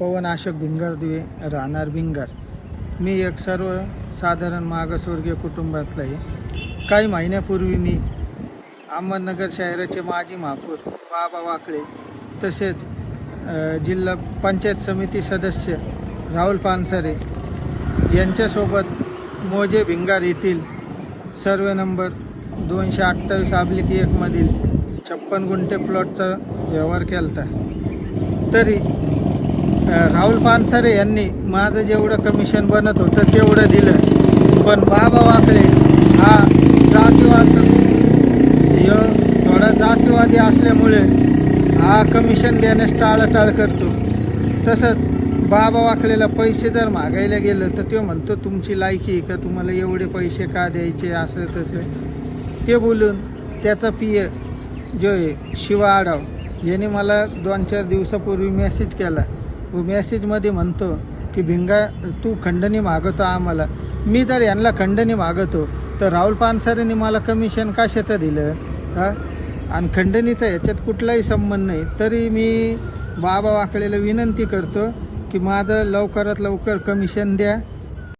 पवन भिंगर भिंगरदिवे राहणार भिंगार. मी एक सर्वसाधारण मागासवर्गीय कुटुंबातला आहे काही महिन्यापूर्वी मी अहमदनगर शहराचे माजी महापौर बाबा वाकळे तसेच जिल्हा पंचायत समिती सदस्य राहुल पानसरे यांच्यासोबत मोजे भिंगार येथील सर्वे नंबर दोनशे अठ्ठावीस आब्लिक एकमधील छप्पन गुंठे प्लॉटचा व्यवहार केला तरी राहुल पानसरे यांनी माझं जेवढं कमिशन बनत होतं तेवढं दिलं. पण बाबा वाकळे हा जातीवाद यो थोडा जातीवादी असल्यामुळे हा कमिशन देण्यास टाळाटाळ करतो. तसंच बाबा वाकलेला पैसे जर मागायला गेलं तर तो म्हणतो तुमची लायकी आहे का? तुम्हाला एवढे पैसे का द्यायचे? असं तसं. ते बोलून त्याचा पिय जो आहे शिवा आडाव याने मला दोन चार दिवसापूर्वी मेसेज केला. मेसेजमध्ये म्हणतो की भिंगा तू खंडणी मागवतो आम्हाला. मी जर यांना खंडणी मागवतो तर राहुल पानसरेने मला कमिशन कशाचं दिलं? हां? आणि खंडणीचा याच्यात कुठलाही संबंध नाही. तरी मी बाबा वाकडेला विनंती करतो की माझं लवकरात लवकर कमिशन द्या.